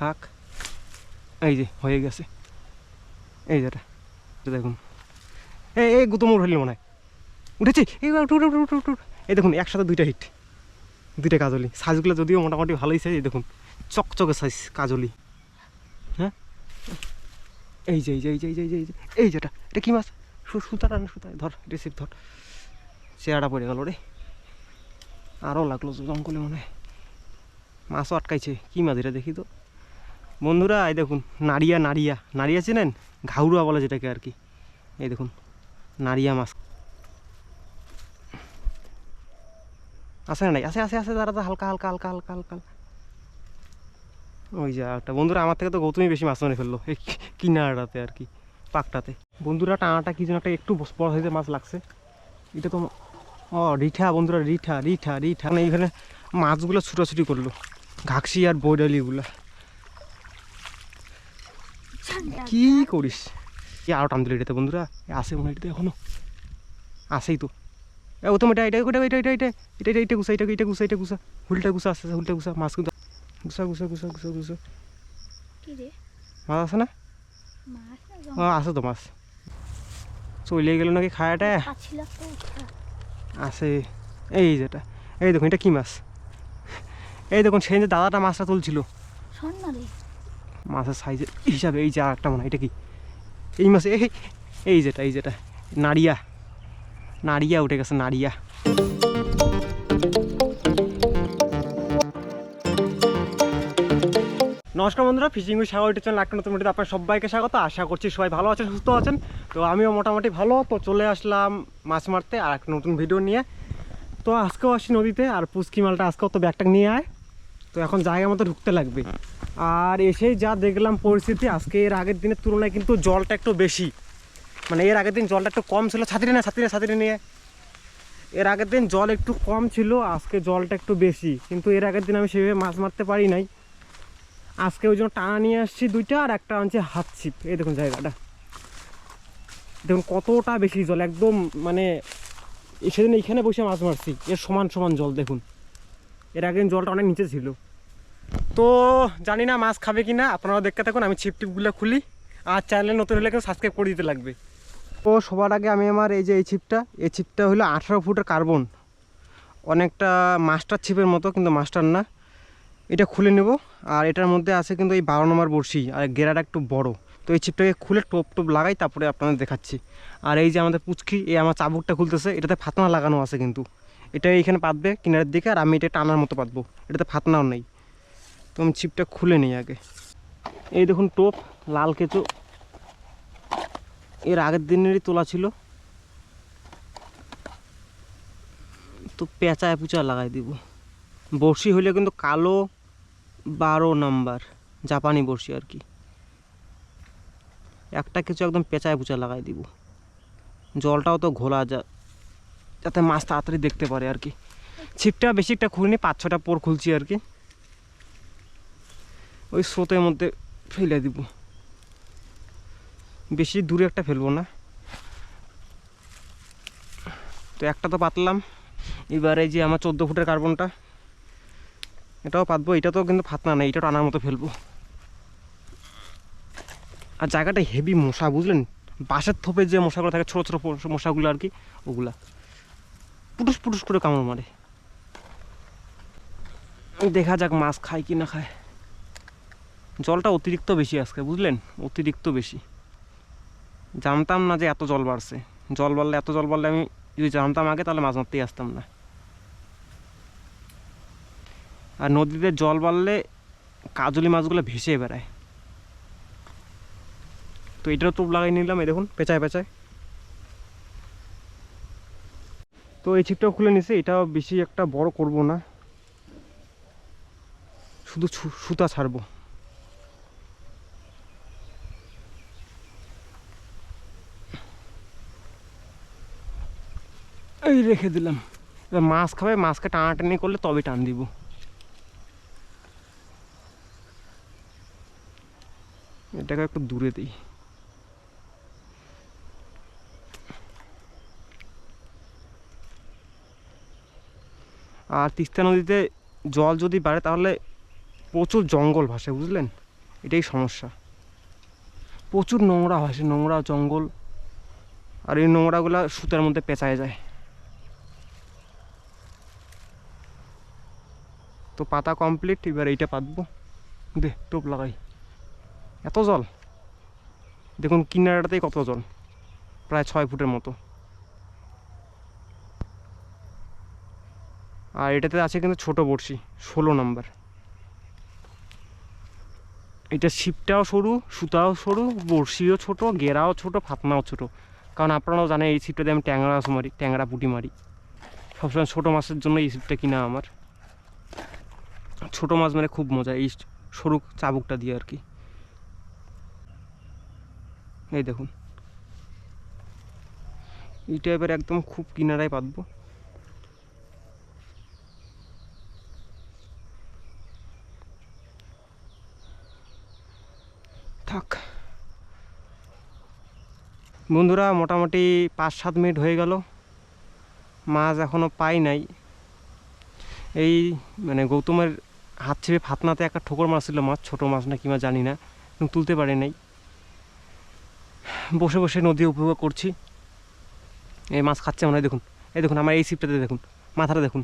খাক এই যে, হয়ে গেছে। এই যেটা দেখুন। এই এই গুতমুর হইল মনে হয়। উঠেছি? এই এই দেখুন, একসাথে দুইটা হিট, দুইটা কাজলি। সাইজগুলো যদিও মোটামুটি ভালোই সাইজ এই দেখুন, চকচকে সাইজ কাজলি। হ্যাঁ? এই যে এই যে এই যে এই যে এই যে, এই যেটা এটা কি মাছ? সু- সুতাটা না সুতা? ধর রিসিভ ধর। চেয়ারটা পড়ে গেল রে। আরও লাগল জঙ্গলে মনে হয়। মাছও আটকাইছে। কি মাছ এটা দেখি তো? বন্ধুরা এই দেখুন নাড়িয়া নাড়িয়া নাড়িয়া চেনেন? ঘাউরুয়া বলে যেটাকে আর কি। এই দেখুন নাড়িয়া মাছ। আছে না নাই? আছে আছে দাঁড়া দাঁড়া, হালকা হালকা হালকা হালকা হালকা। ওই যা একটা বন্ধুরা আমার থেকে তো গৌতমই বেশি মাছ মেরে ফেলল এই কিনারাটাতে আর কি পাকটাতে। বন্ধুরা টানাটা কি যেন একটা একটু বড় সাইজের মাছ লাগছে। এটা তো ও রিঠা বন্ধুরা রিঠা রিঠা রিঠা। মানে এইখানে মাছগুলো ছুটাছুটি করল ঘাকসি আর বৈডালিগুলো কি করিস? কি আরও টান দিল এটাতে বন্ধুরা। আসে মনে এটাতে এখনও। আসেই তো। ও তো এটা এটা ওটা এটা এটা এটা এটা এটা এটা গুছা এটা এটা গুছা এটা গুছা। হুলটা গুছা আসছে হুলটা গুছা মাছ কিন্তু গুছা গুছা গুছা গুছা গুছা। মাছ আছে না? ও আছে তো মাছ। চলে গেল নাকি খায়াটা? আছে। এই যেটা এই দেখুন এটা কি মাছ? এই দেখুন সেই যে দাদাটা মাছটা তুলছিল। মাছের সাইজের হিসাবে এই যে আর একটা মনে এটা কি? এই মাছ, এই এই যেটা এই যেটা, নাড়িয়া। নাড়িয়া উঠে গেছে, নাড়িয়া। নমস্কার বন্ধুরা, ফিশিং উইথ সাগর চ্যানেল একটা নতুন আপনার সবাইকে স্বাগত। আশা করছি সবাই ভালো আছেন, সুস্থ আছেন। তো আমিও মোটামুটি ভালো, তো চলে আসলাম মাছ মারতে আর একটা নতুন ভিডিও নিয়ে। তো আজকেও আসি নদীতে, আর পুচকি মালটা আজকেও তো ব্যাগটা নিয়ে আয়। তো এখন জায়গা মতো ঢুকতে লাগবে। আর এসেই যা দেখলাম পরিস্থিতি, আজকে এর আগের দিনের তুলনায় কিন্তু জলটা একটু বেশি। মানে এর আগের দিন জলটা একটু কম ছিল, ছাত্রী না, ছাত্রী ছাত্রী নিয়ে। এর আগের দিন জল একটু কম ছিল, আজকে জলটা একটু বেশি। কিন্তু এর আগের দিন আমি সেভাবে মাছ মারতে পারি নাই। আজকে ওই জন্য টানা নিয়ে আসছি দুইটা আর একটা আনছে হাত ছিপ। এই দেখুন জায়গাটা। দেখুন কতটা বেশি জল, একদম মানে সেদিন এইখানে বসে মাছ মারছি। এর সমান সমান জল, দেখুন। এর আগে জলটা অনেক নিচে ছিল। তো জানি না মাছ খাবে কি না আপনারা দেখতে থাকুন, আমি ছিপ টিপগুলো খুলি, আর চ্যানেলে নতুন হলে কেউ সাবস্ক্রাইব করে দিতে লাগবে। তো সবার আগে আমি আমার এই যে এই ছিপটা এই ছিপটা হলো আঠারো ফুটের কার্বন। অনেকটা মাস্টার ছিপের মতো, কিন্তু মাস্টার না। এটা খুলে নেব, আর এটার মধ্যে আছে কিন্তু এই বারো নম্বর বড়শি, আর গেরাটা একটু বড়। তো এই ছিপটাকে খুলে টোপ টোপ লাগাই, তারপরে আপনাদের দেখাচ্ছি। আর এই যে আমাদের পুচকি, এই আমার চাবুকটা খুলতেছে, এটাতে ফাতনা লাগানো আছে কিন্তু। এটা এইখানে পাতবে কিনারের দিকে, আর আমি এটা টানার মতো পাতবো। এটাতে ফাতনাও নেই। তো আমি ছিপটা খুলে নিই আগে। এই দেখুন টোপ, লাল কেঁচো। এর আগের দিনেরই তোলা ছিল। তো পেঁচায় পুচা লাগাই দিব। বড়শি হইলে কিন্তু কালো বারো নাম্বার, জাপানি বড়শি আর কি। একটা কিছু একদম পেঁচায় পুচা লাগাই দিব। জলটাও তো ঘোলা যা, যাতে মাছ তাড়াতাড়ি দেখতে পারে আর কি। ছিপটা বেশি একটা খুলিনি, পাঁচ ছটা পোর খুলছি আর কি। ওই স্রোতের মধ্যে ফেলে দিব। বেশি দূরে একটা ফেলব না। তো একটা তো পাতলাম। এবারে যে আমার চোদ্দ ফুটের কার্বনটা, এটাও পাতবো এটা তো কিন্তু ফাতনা নেই, এটা টানার মতো ফেলব। আর জায়গাটা হেভি মশা, বুঝলেন? বাঁশের থোপে যে মশাগুলো থাকে, ছোটো ছোটো মশাগুলো আর কি, ওগুলা। পুটুস পুটুস করে কামড় মারে। দেখা যাক মাছ খায় কি না খায়। জলটা অতিরিক্ত বেশি আজকে, বুঝলেন? অতিরিক্ত বেশি। জানতাম না যে এত জল বাড়ছে। জল বাড়লে, এত জল বাড়লে আমি যদি জানতাম আগে, তাহলে মাছ মারতেই আসতাম না। আর নদীতে জল বাড়লে কাজলি মাছগুলো ভেসে বেড়ায়। তো এটাও টোপ লাগাই নিলাম, এই দেখুন, পেঁচায় পেঁচায়। তো এই ছিপটাও খুলে নিছে, এটাও বেশি একটা বড় করব না। শুধু সুতা ছাড়বো। এই রেখে দিলাম। এবার মাছ খাবে, মাছকে টানাটানি করলে তবে টান দিব। এটাকে একটু দূরে দিই। আর তিস্তা নদীতে জল যদি বাড়ে, তাহলে প্রচুর জঙ্গল ভাসে, বুঝলেন? এটাই সমস্যা। প্রচুর নোংরা ভাসে, নোংরা জঙ্গল। আর এই নোংরাগুলো সুতার মধ্যে পেঁচায় যায়। তো পাতা কমপ্লিট এবার এইটা পাতবো। দে, টোপ লাগাই। এত জল? দেখুন, কিনারাটাতেই কত জল? প্রায় ছয় ফুটের মতো। আর এটাতে আছে কিন্তু ছোট বড়শি, ষোলো নাম্বার। এটা ছিপটাও সরু, সুতাও সরু, বড়শিও ছোট, গেরাও ছোট, ফাতনাও ছোট। কারণ আপনারাও জানেন, এই ছিপটাতে আমি ট্যাংরা মারি, ট্যাংরা পুঁটি মারি। সবসময় ছোটো মাছের জন্য এই ছিপটা কিনা আমার। ছোটো মাছ মানে খুব মজা, এই সরু চাবুকটা দিয়ে আর কি। এই দেখুন। এই টাইপের একদম খুব কিনারায় পাতবো। থাক। বন্ধুরা, মোটামুটি পাঁচ সাত মিনিট হয়ে গেল। মাছ এখনও পাই নাই। এই মানে গৌতমের হাত ছেড়ে ফাতনাতে একটা ঠোকর মারছিল মাছ ছোটো মাছ না কি মাছ জানি না তুলতে পারে নাই। বসে বসে নদী উপভোগ করছি। এই মাছ খাচ্ছে মনে হয়, দেখুন। এই দেখুন, আমার এই সিপটাতে দেখুন, মাথাটা দেখুন।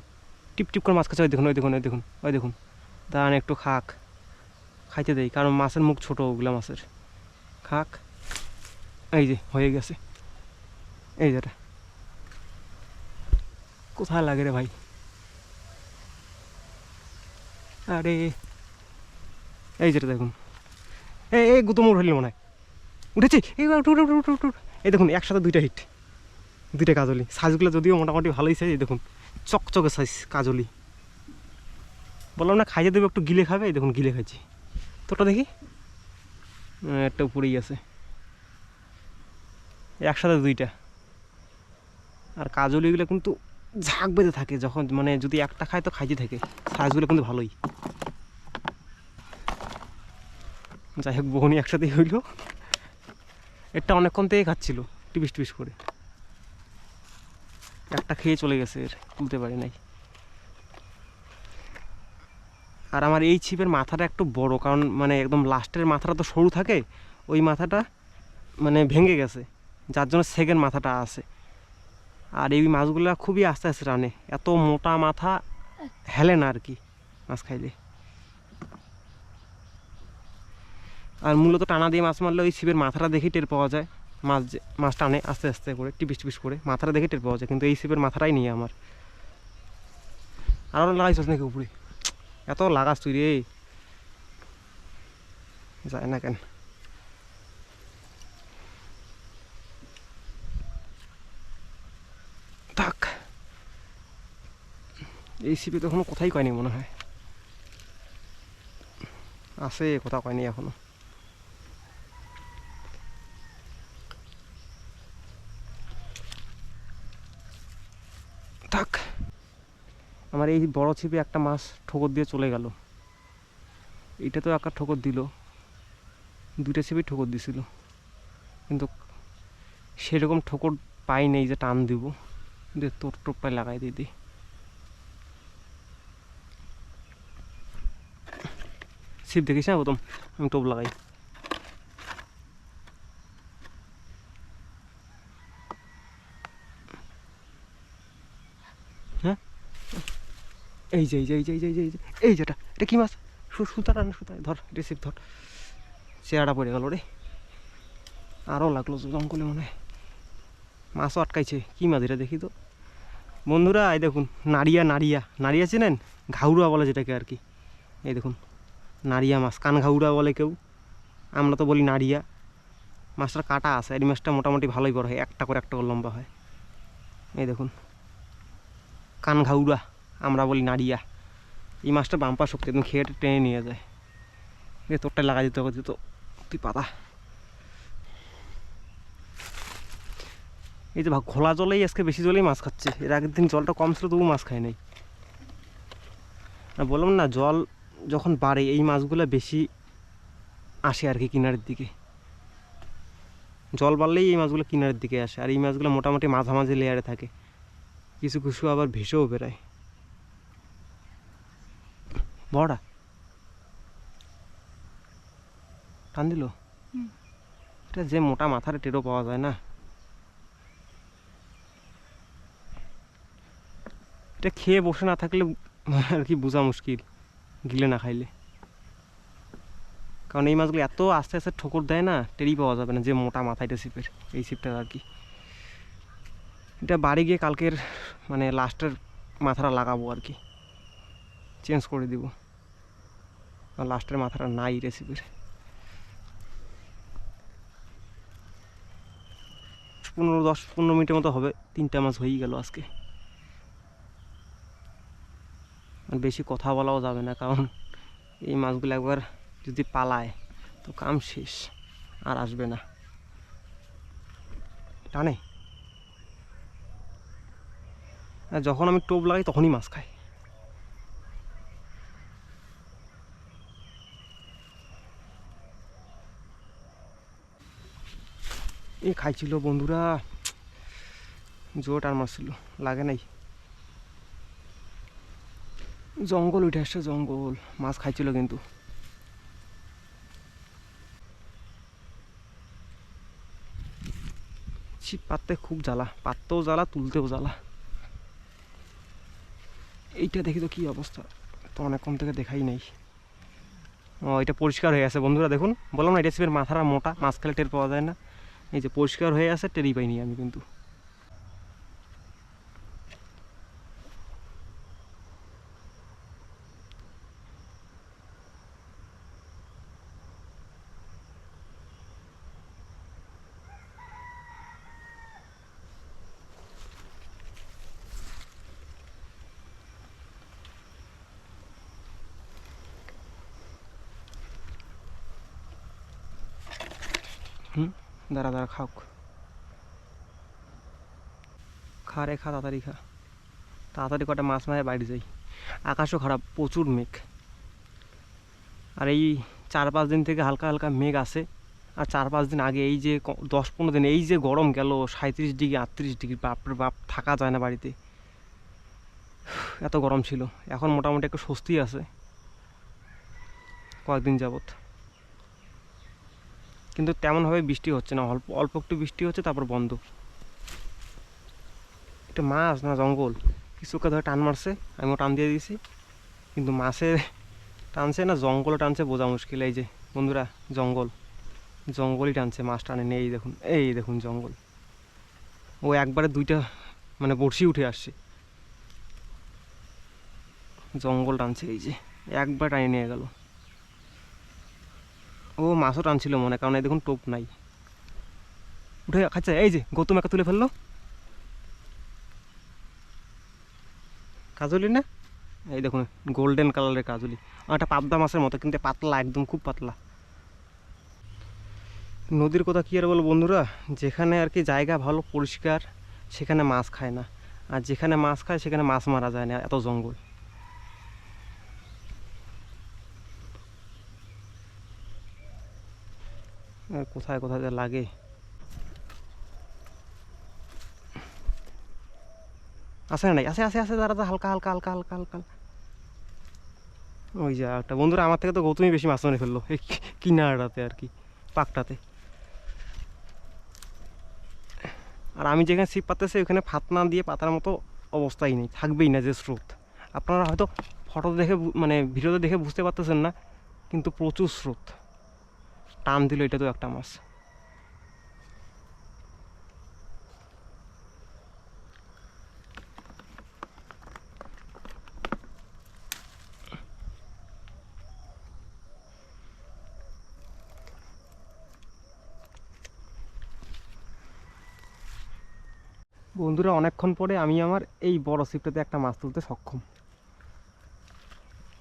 টিপ টিপ করে মাছ খাচ্ছে, ওই দেখুন ওই দেখুন ওই দেখুন ওই দেখুন। দাঁড়ান একটু, খাক। খাইতে দেই, কারণ মাছের মুখ ছোটো ওগুলো মাছের। খাক। এই যে, হয়ে গেছে। এই যেটা কোথায় লাগে রে ভাই? আরে, এই যেটা দেখুন। এই এই গুতম উঠলি মনে হয়। উঠেছি? এই এই দেখুন, একসাথে দুইটা হিট দুইটা কাজলি। সাইজগুলো যদিও মোটামুটি ভালোই সাইজ এই দেখুন, চকচকে সাইজ কাজলি। বললাম না, খাইয়ে দেবে, একটু গিলে খাবে? এই দেখুন, গিলে খাইছি। তোটা দেখি? একটা উপরেই আছে। একসাথে দুইটা। আর কাজলিগুলো কিন্তু ঝাঁক বেঁধে থাকে যখন মানে যদি একটা খায় তো খাইতে থাকে। সাইজগুলো কিন্তু ভালোই। যাই হোক বহনি একসাথেই হইল। এটা অনেকক্ষণ থেকে খাচ্ছিল, টিপিস টিপিস করে। একটা খেয়ে চলে গেছে, এর তুলতে পারি নাই। আর আমার এই ছিপের মাথাটা একটু বড়, কারণ মানে একদম লাস্টের মাথাটা তো সরু থাকে, ওই মাথাটা মানে ভেঙে গেছে। যার জন্য সেকেন্ড মাথাটা আছে। আর এই মাছগুলো খুবই আস্তে আস্তে টানে এত মোটা মাথা, হেলে না আর কি মাছ খাইলে। আর মূলত টানা দিয়ে মাছ মারলে ওই ছিপের মাথাটা দেখেই টের পাওয়া যায়। মাছ মাছ টানে আস্তে আস্তে করে, টিপিস টিপিস করে, মাথাটা দেখে টের পাওয়া যায়, কিন্তু এই ছিপের মাথাটাই নিয়ে আমার। আরও লাগাইছিস নাকি উপরে? এত লাগাস তুই রে। যায় না কেন থাক এই সিপি তো এখনও কোথায় কয়নি মনে হয়। আছে কোথাও কয়নি এখনও। থাক। আমার এই বড় ছিপে একটা মাছ ঠোকর দিয়ে চলে গেল। এইটা তো একটা ঠোকর দিল। দুইটা ছিপে ঠোকর দিছিল। কিন্তু সেরকম ঠোকর পাই নেই যে টান দিব। দিয়ে তোর টোপটায় লাগাই দিই। ছিপ দেখিস না প্রথম আমি টোপ লাগাই এই যে এই যে এই যে এই যে এই যে এই যেটা এটা কি মাছ সু- সুতাটা না সুতা ধর রিসিভ ধর. চেয়ারটা পড়ে গেল রে। আরও লাগল জঙ্গলে মনে হয়। মাছও আটকাইছে। কি মাছ এটা দেখি তো? বন্ধুরা, এই দেখুন, নাড়িয়া নাড়িয়া। নাড়িয়া চেনেন? ঘাউড়া বলে যেটাকে আর কি। এই দেখুন। নাড়িয়া মাছ কান ঘাউড়া বলে কেউ। আমরা তো বলি নাড়িয়া। মাছটার কাটা আছে, এই মাছটা মোটামুটি ভালোই বড় হয়, একটা করে একটা করে লম্বা হয়। এই দেখুন কান ঘাউড়া আমরা বলি নাড়িয়া। এই মাছটা বাম্পা শক্তি, একদম খেয়ে টেনে নিয়ে যায়। এ তোরটা লাগা দিতে হবে দিত তুই পাতা। এই যে খোলা জলেই আজকে বেশি জলেই মাছ খাচ্ছে। এর আগের দিন জলটা কম ছিল তবু মাছ খায় নাই। বললাম না, জল যখন বাড়ে এই মাছগুলো বেশি আসে আর কি কিনারের দিকে। জল বাড়লেই এই মাছগুলো কিনারের দিকে আসে আর এই মাছগুলো মোটামুটি মাঝামাঝি লেয়ারে থাকে। কিছু কিছু আবার ভেসেও বেরোয় বড়া। টান দিল? এটা যে মোটা মাথার টেরো পাওয়া যায় না। এটা খেয়ে বসে না থাকলে আর কি বোঝা মুশকিল। গিলে না খাইলে। কারণ এই মাছগুলো এত আস্তে আস্তে ঠোকর দেয় না টেরি পাওয়া যাবে না যে মোটা মাথা এটা ছিপের, এই ছিপটার আর কি। এটা বাড়ি গিয়ে কালকের মানে লাস্টের মাথাটা লাগাবো আর কি। চেঞ্জ করে দিব। লাস্টের মাথাটা নাই রেসিপির পনেরো দশ পনেরো মিনিটের মতো হবে, তিনটা মাছ হয়েই গেল আজকে আর বেশি কথা বলাও যাবে না, কারণ এই মাছগুলো একবার যদি পালায়, তো কাম শেষ, আর আসবে না। টানে? যখন আমি টোপ লাগাই, তখনই মাছ খাই এ খাইছিল বন্ধুরা জোর আর মারছিল, লাগে নাই। জঙ্গল, উঠে আসছে জঙ্গল। মাছ খাইছিল কিন্তু। ছিপ পাততে খুব জ্বালা। পাততেও জ্বালা, তুলতেও জ্বালা। এইটা দেখি তো কি অবস্থা। তো অনেকক্ষণ থেকে দেখাই নাই। ও, এটা পরিষ্কার হয়ে আছে বন্ধুরা, দেখুন। বললাম না, এটা ছিপের মাথাটা মোটা। মাছ খেলে টের পাওয়া যায় না। এই যে পরিষ্কার হয়ে আছে টেরি পাইনি আমি কিন্তু। দাঁড়া দাঁড়া খাওক খা রে, খা, তাড়াতাড়ি খা। তাড়াতাড়ি কটা মাছ মারে, বাইরে যাই। আকাশও খারাপ, প্রচুর মেঘ। আর এই চার পাঁচ দিন থেকে হালকা হালকা মেঘ আসে আর চার পাঁচ দিন আগে এই যে দশ পনেরো দিন, এই যে গরম গেল সাঁত্রিশ ডিগ্রি, আটত্রিশ ডিগ্রি বাপরে বাপ, থাকা যায় না বাড়িতে। এত গরম ছিল। এখন মোটামুটি একটু স্বস্তি আছে। কয়েকদিন যাবত কিন্তু তেমনভাবে বৃষ্টি হচ্ছে না, অল্প অল্প একটু বৃষ্টি হচ্ছে, তারপর বন্ধ। এটা মাছ না জঙ্গল? কিছুকে ধরে টান মারছে, আমিও টান দিয়ে দিয়েছি। কিন্তু মাছের টানছে না জঙ্গলে টানছে, বোঝা মুশকিল। এই যে, বন্ধুরা, জঙ্গল। জঙ্গলই টানছে, মাছ টানেনি এই দেখুন এই দেখুন জঙ্গল। ও একবারে দুইটা মানে বড়শি উঠে আসছে। জঙ্গল টানছে, এই যে, একবার টানে নিয়ে গেল। ও মাছও টানছিল মনে, কারণ এই দেখুন টোপ নাই। উঠে খাচ্ছে, এই যে গৌতম একা তুলে ফেলল। কাজলি না? এই দেখুন গোল্ডেন কালারের কাজলি। একটা পাবদা মাছের মতো, কিন্তু পাতলা, একদম খুব পাতলা। নদীর কথা কী আর বলো বন্ধুরা? যেখানে আর কি জায়গা ভালো, পরিষ্কার, সেখানে মাছ খায় না। আর যেখানে মাছ খায়, সেখানে মাছ মারা যায় না, এত জঙ্গল। কোথায় কোথায় যে লাগে। আছে না নাই? আছে আছে আছে দাঁড়া, হালকা হালকা হালকা হালকা হালকা। ওই যা একটা বন্ধুরা আমার থেকে তো গৌতমই বেশি মাছ মেরে ফেলল। এই কিনারাতে আর কি পাকটাতে। আর আমি যেখানে ছিপ পাতেছি ওখানে ফাতনা দিয়ে পাতার মতো অবস্থাই নেই থাকবেই না যে স্রোত। আপনারা হয়তো ফটো দেখে মানে ভিডিওতে দেখে বুঝতে পারতেছেন না কিন্তু প্রচুর স্রোত। টান দিল, এটা তো একটা মাছ। বন্ধুরা, অনেকক্ষণ পরে আমি আমার এই বড় ছিপটাতে একটা মাছ তুলতে সক্ষম।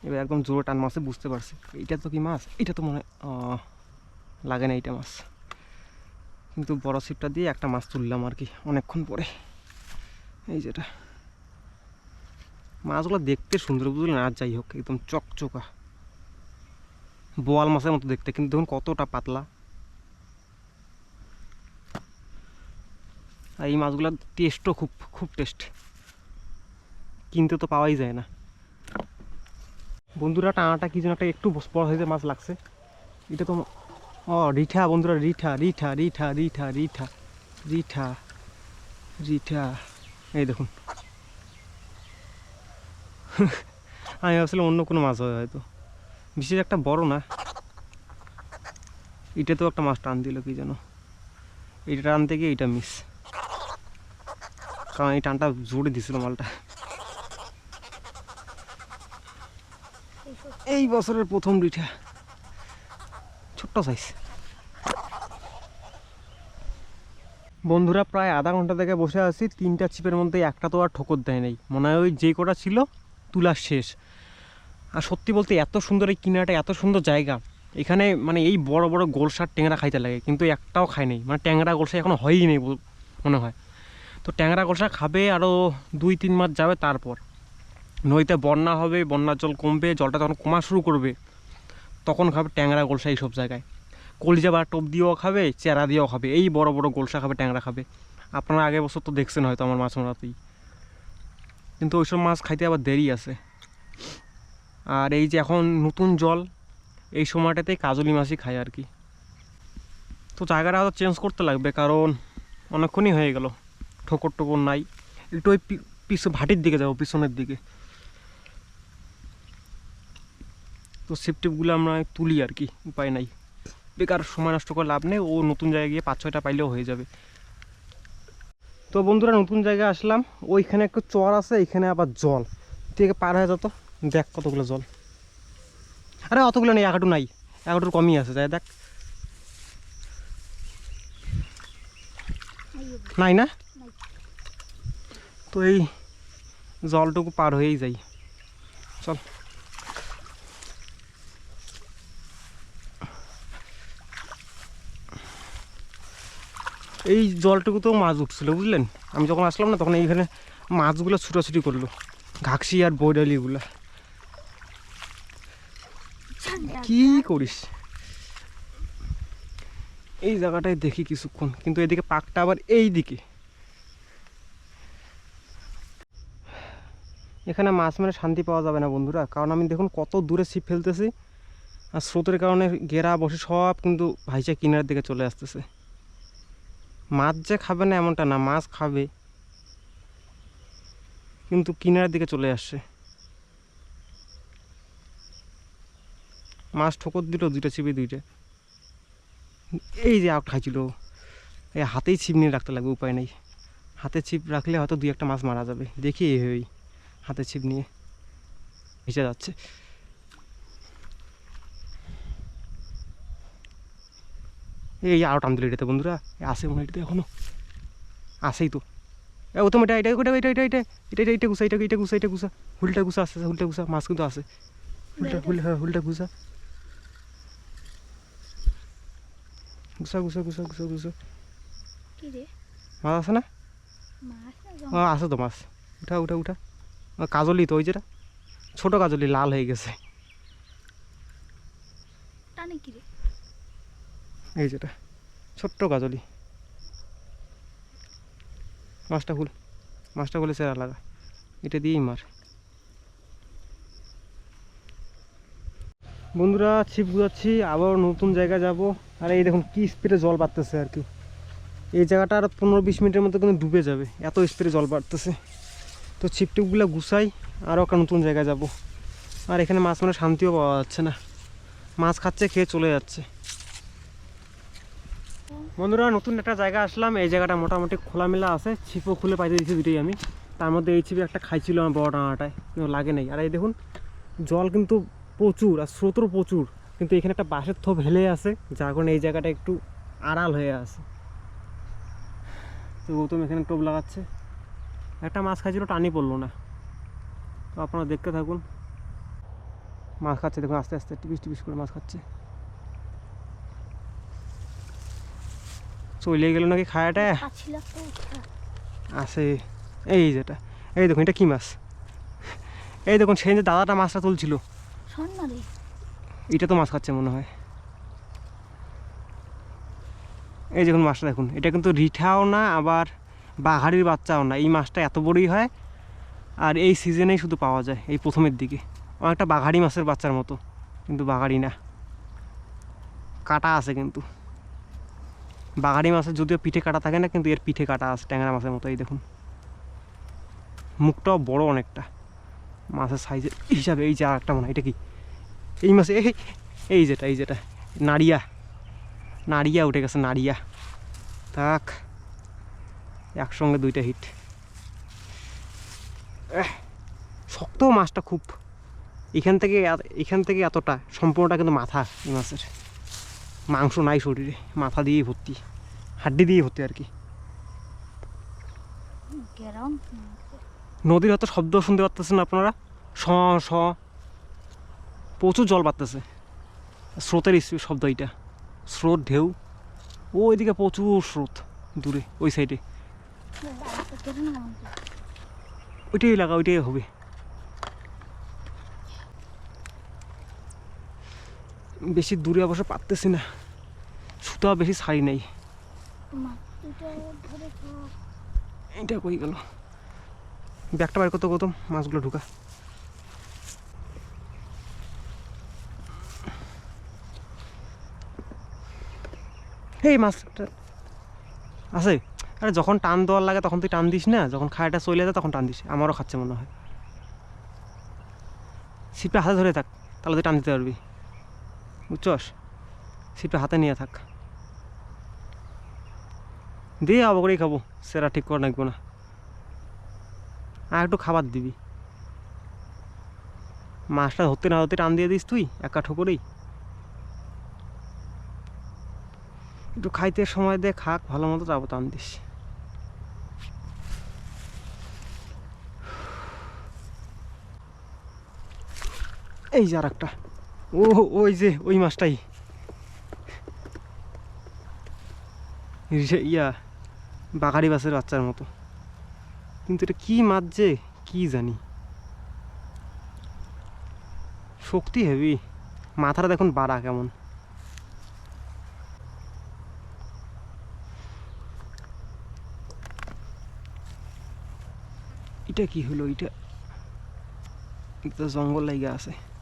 এবার একদম জোরে টান মাছে বুঝতে পারছি। এইটা তো কি মাছ? এটা তো মনে হয় লাগে না এইটা মাছ। কিন্তু বড় ছিপটা দিয়ে একটা মাছ তুললাম আর কি অনেকক্ষণ পরে। এই যেটা। মাছগুলো দেখতে সুন্দর বুঝলেন আর যাই হোক, একদম চকচকা। বোয়াল মাছের মতো দেখতে, কিন্তু দেখুন কতটা পাতলা। আর এই মাছগুলোর টেস্টও খুব খুব টেস্ট কিনতে তো পাওয়াই যায় না। বন্ধুরা, টানাটা কি যেন একটা একটু বড় সাইজের মাছ লাগছে। এটা তো ও, রিঠা, বন্ধুরা, রিঠা রিঠা রিঠা রিঠা রিঠা রিঠা রিঠা। এই দেখুন। আমি ভাবছিলাম অন্য কোনো মাছ হবে হয়তো। বিশেষ একটা বড় না। এটাতেও একটা মাছ টান দিল, কি যেন। এটা টানতে গিয়ে এইটা মিস কারণ এই টানটা জোরে দিছিল মালটা। এই বছরের প্রথম রিঠা। ছোট্ট সাইজ বন্ধুরা, প্রায় আধা ঘণ্টা থেকে বসে আছি। তিনটা চিপের মধ্যে একটা তো আর ঠোকর দেয় নাই। মনে হয় ওই যে কটা ছিল, তুলার শেষ। আর সত্যি বলতে এত সুন্দর এই কিনারাটা, এত সুন্দর জায়গা। এখানে মানে এই বড় বড় গোলসার ট্যাংরা খাইতে লাগে, কিন্তু একটাও খায় নেই। মানে ট্যাংরা গোলসা এখনও হয়ই নেই মনে হয়। তো ট্যাংরা গোলসা খাবে আরও দুই, তিন মাস যাবে তারপর। নদীতে বন্যা হবে, বন্যার জল কমবে, জলটা যখন কমা শুরু করবে। তখন খাবে ট্যাংরা, গোলসা এইসব জায়গায়। কলিজা বা টোপ দিয়েও খাবে, চেরা দিয়েও খাবে, এই বড় বড় গোলসা খাবে, ট্যাংরা খাবে। আপনারা আগের বছর তো দেখছেন হয়তো আমার মাছ মারাতেই। কিন্তু ওইসব মাছ খাইতে আবার দেরি আছে। আর এই যে এখন নতুন জল, এই সময়টাতে কাজলি মাছই খায় আর কি। তো জায়গাটা হয়তো চেঞ্জ করতে লাগবে, কারণ অনেকক্ষণই হয়ে গেল। ঠোকর টোকর নাই। একটু ওই পিছু, ভাটির দিকে যাব, পিছনের দিকে। তো সিপটিপগুলো আমরা তুলি আর কি উপায় নাই। বেকার সময় নষ্ট করে লাভ নেই, ও নতুন জায়গায় গিয়ে পাঁচ ছয়টা পাইলেও হয়ে যাবে। তো বন্ধুরা, নতুন জায়গায় আসলাম, ওইখানে একটু চর আছে এখানে আবার জল। থেকে পার হয়ে যেত দেখ কতগুলো জল। আরে অতগুলো নেই একাটু নাই একাটুর কমই আছে যাই দেখ। নাই না? তো এই জলটুকু পার হয়েই যাই। চল। এই জলটুকু তো মাছ উঠছিল, বুঝলেন? আমি যখন আসলাম না, তখন এইখানে মাছগুলো ছুটাছুটি করল ঘাকসি আর বৈডালিগুলো কি করিস? এই জায়গাটায় দেখি কিছুক্ষণ, কিন্তু এদিকে পাকটা আবার এই দিকে এখানে মাছ মেরে শান্তি পাওয়া যাবে না, বন্ধুরা। কারণ আমি দেখুন কত দূরে ছিপ ফেলতেছি, আর স্রোতের কারণে গেরা বসে সব কিন্তু ভাইচা কিনারের দিকে চলে আসতেছে। মাছ যে খাবে না এমনটা না, মাছ খাবে। কিন্তু কিনার দিকে চলে আসছে মাছ ঠোকর দিল দুইটা ছিপে দুইটা। এই যে আউট খাইছিল। এই হাতেই ছিপ নিয়ে রাখতে লাগবে, উপায় নেই। হাতে ছিপ রাখলে হয়তো দুই একটা মাছ মারা যাবে। দেখি এইভাবেই হাতে ছিপ নিয়ে। ভেসে যাচ্ছে। এই আরও টান দিল এটাতে বন্ধুরা। আসে মনে এটাতে এখনও আসেই তো। ও তোমার এটা এটা ওটা এটা এটা এটা এটা এটা এটা এটা এটা গুছা এটা গুছা। হুলটা গুছা আসছে হুলটা গুছা মাছ কিন্তু আসে হুলটা হুল হ্যাঁ হুলটা গুছা। গুছা গুছা গুছা গুছা গুছা। মাছ আছে না? আছে তো মাছ। উঠা উঠা উঠা। কাজলি তো ওই যেটা ছোট কাজলি লাল হয়ে গেছে। এই যেটা, ছোট্ট গাজলি। মাছটা খুল মাছটা খুলে চেরা লাগা। এটা দিয়েই মার। বন্ধুরা, ছিপ গুজাচ্ছি আবার নতুন জায়গায় যাব। আর এই দেখুন, কি স্পিডে জল বাড়তেছে আর কি। এই জায়গাটা আর পনেরো বিশ মিনিটের মধ্যে কিন্তু ডুবে যাবে। এত স্পিডে জল বাড়তেছে। তো ছিপ টিপগুলো গুছাই আরও একটা নতুন জায়গায় যাব। আর এখানে মাছ মানে শান্তিও পাওয়া যাচ্ছে না। মাছ খাচ্ছে, খেয়ে চলে যাচ্ছে। বন্ধুরা, নতুন একটা জায়গা আসলাম। এই জায়গাটা মোটামুটি খোলামেলা আছে। ছিপও খুলে পাইতে দিচ্ছি দুটোই আমি। তার মধ্যে এই ছিপে একটা খাইছিল আমার বড় ডাঙাটায়। কিন্তু লাগে নাই। আর এই দেখুন, জল কিন্তু প্রচুর, আর স্রোতও প্রচুর। কিন্তু এখানে একটা বাঁশের থোপ হেলে আছে, যার কারণে এই জায়গাটা একটু আড়াল হয়ে আছে। তো গৌতম এখানে টোপ লাগাচ্ছে। একটা মাছ খাইছিল টানি পড়ল না। তো আপনারা দেখতে থাকুন। মাছ খাচ্ছে, দেখুন, আস্তে আস্তে, টিপিস টিপিস করে মাছ খাচ্ছে। চলে গেল নাকি খায়াটা? আছে এই যেটা এই দেখুন এটা কি মাছ? এই দেখুন সেই যে দাদাটা মাছটা তুলছিল। এটা তো মাছ খাচ্ছে মনে হয়। এই দেখুন মাছটা দেখুন। এটা কিন্তু রিঠাও না আবার বাঘাড়ির বাচ্চাও না। এই মাছটা এত বড়ই হয় আর এই সিজনেই শুধু পাওয়া যায় এই প্রথমের দিকে। অনেকটা বাঘারি মাছের বাচ্চার মতো কিন্তু বাঘারি না। কাটা আছে কিন্তু। বাগাড়ি মাছের যদিও পিঠে কাটা থাকে না, কিন্তু এর পিঠে কাটা আছে, ট্যাংরা মাছের মতো এই দেখুন। মুখটাও বড় অনেকটা। মাছের সাইজের হিসাবে এই যে আর একটা মনে হয়, এটা কি? এই মাছে, এই এই যেটা এই যেটা, নাড়িয়া। নাড়িয়া উঠে গেছে, নাড়িয়া। থাক, একসঙ্গে দুইটা হিট শক্ত মাছটা খুব। এখান থেকে এখান থেকে এতটা, সম্পূর্ণটা কিন্তু মাথা এই মাছের। মাংস নাই শরীরে মাথা দিয়েই ভর্তি হাড্ডি দিয়েই ভর্তি আর কি। নদীর হয়তো শব্দ শুনতে পারতেছেন আপনারা। স স প্রচুর জল বাড়তেছে। স্রোতের ইস- শব্দ এইটা। স্রোত ঢেউ। ও ওইদিকে প্রচুর স্রোত দূরে ওই সাইডে ওইটাই লাগা ওইটাই হবে। বেশি দূরে অবশ্য পারতেছি না। সুতো বেশি ছাড়ি নাই। এটা কই গেল? ব্যাগটা বাইর করতে গৌতম মাছগুলো ঢুকা। এই মাছটা আছে। আরে যখন টান দেওয়ার লাগে তখন তুই টান দিস না? যখন খায়াটা চলে যায় তখন টান দিস। আমারও খাচ্ছে মনে হয়। ছিপটা হাতে ধরে থাক তাহলে তুই টান দিতে পারবি। বুঝছস? ছিপটা হাতে নিয়ে থাক। দিয়ে আবার করেই খাব, সেরা ঠিক করে রাখব না। আর একটু খাবার দিবি। মাছটা ধরতে না ধরতে টান দিয়ে দিস তুই, একা ঠোকরেই একটু খাইতে সময় দে, খাক, ভালো মতো যাব টান দিস। এই যে আর একটা ও, ওই যে, ওই মাছটাই। ইয়া, বাঘারি মাছের বাচ্চার মতো। কিন্তু এটা কি মাছ যে, কি জানি। শক্তি হেভি। মাথাটা দেখুন বাড়া কেমন। এটা কি হলো? এটা এটা জঙ্গল লাইগা আছে।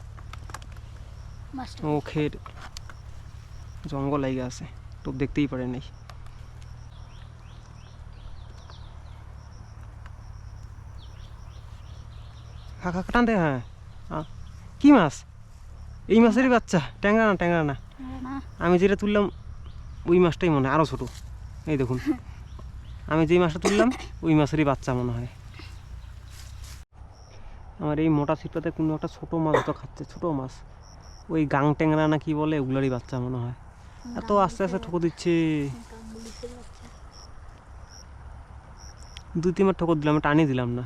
মাছটা। ও খের জঙ্গল লাইগা আছে তো দেখতেই পারে নাই খা টান দে হ্যাঁ। কি মাছ? এই মাছেরই বাচ্চা ট্যাংরা না ট্যাংরা না? না। আমি যেটা তুললাম ওই মাছটাই মনে হয় আরও ছোটো। এই দেখুন। আমি যেই মাছটা তুললাম ওই মাছেরই বাচ্চা মনে হয়। আমার এই মোটা ছিপটাতে কোনো একটা ছোটো মাছ তো খাচ্ছে ছোটো মাছ। ওই গাং ট্যাংরা না কি বলে ওগুলোরই বাচ্চা মনে হয়। এত আস্তে আস্তে ঠোকো দিচ্ছে। দুই তিনবার ঠোকর দিলাম টানি দিলাম না।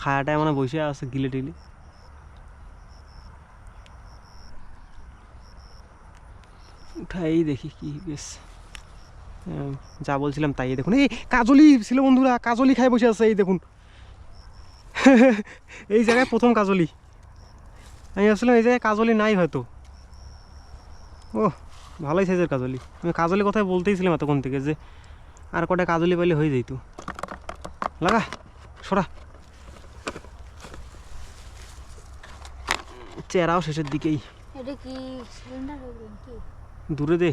খায়াটায় মানে বসে আছে গিলে টিলে। উঠাই দেখি কি বেশ। যা বলছিলাম তাই দেখুন। এই কাজলি ছিল বন্ধুরা কাজলি খাই বসে আছে এই দেখুন। এই জায়গায় প্রথম কাজলি। আমি ভাবছিলাম এই জায়গায় কাজলি নাই হয়তো। ও ভালোই সাইজের কাজলি। আমি কাজলি কথাই বলতেইছিলাম এতক্ষণ থেকে যে আর কটা কাজলি পাইলে হয়ে যেত লাগা সরা। চেরাও শেষের দিকেই। দূরে দে।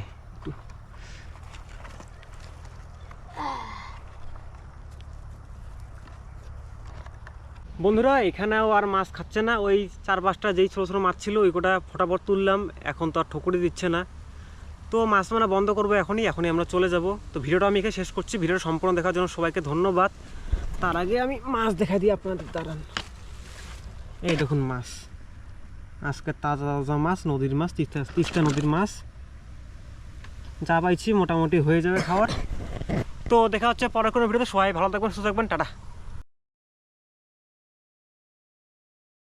বন্ধুরা, এখানেও আর মাছ খাচ্ছে না। ওই চার পাঁচটা যেই ছোটো ছোটো মাছ ছিল, ওই কটা ফটাফট তুললাম। এখন তো আর ঠকুরি দিচ্ছে না। তো মাছ মারা বন্ধ করব এখনই এখনই আমরা চলে যাব। তো ভিডিওটা আমি এখানে শেষ করছি। ভিডিওটা সম্পূর্ণ দেখার জন্য সবাইকে ধন্যবাদ। তার আগে আমি মাছ দেখা দিই আপনাদের, দাঁড়ান। এই দেখুন মাছ। আজকে তাজা তাজা মাছ, নদীর মাছ, তিস্তা তিস্তা নদীর মাছ। যা পাইছি, মোটামুটি হয়ে যাবে খাওয়ার। তো দেখা হচ্ছে পরে কোনো ভিডিওতে। সবাই ভালো থাকবেন, সুস্থ থাকবেন, টাটা।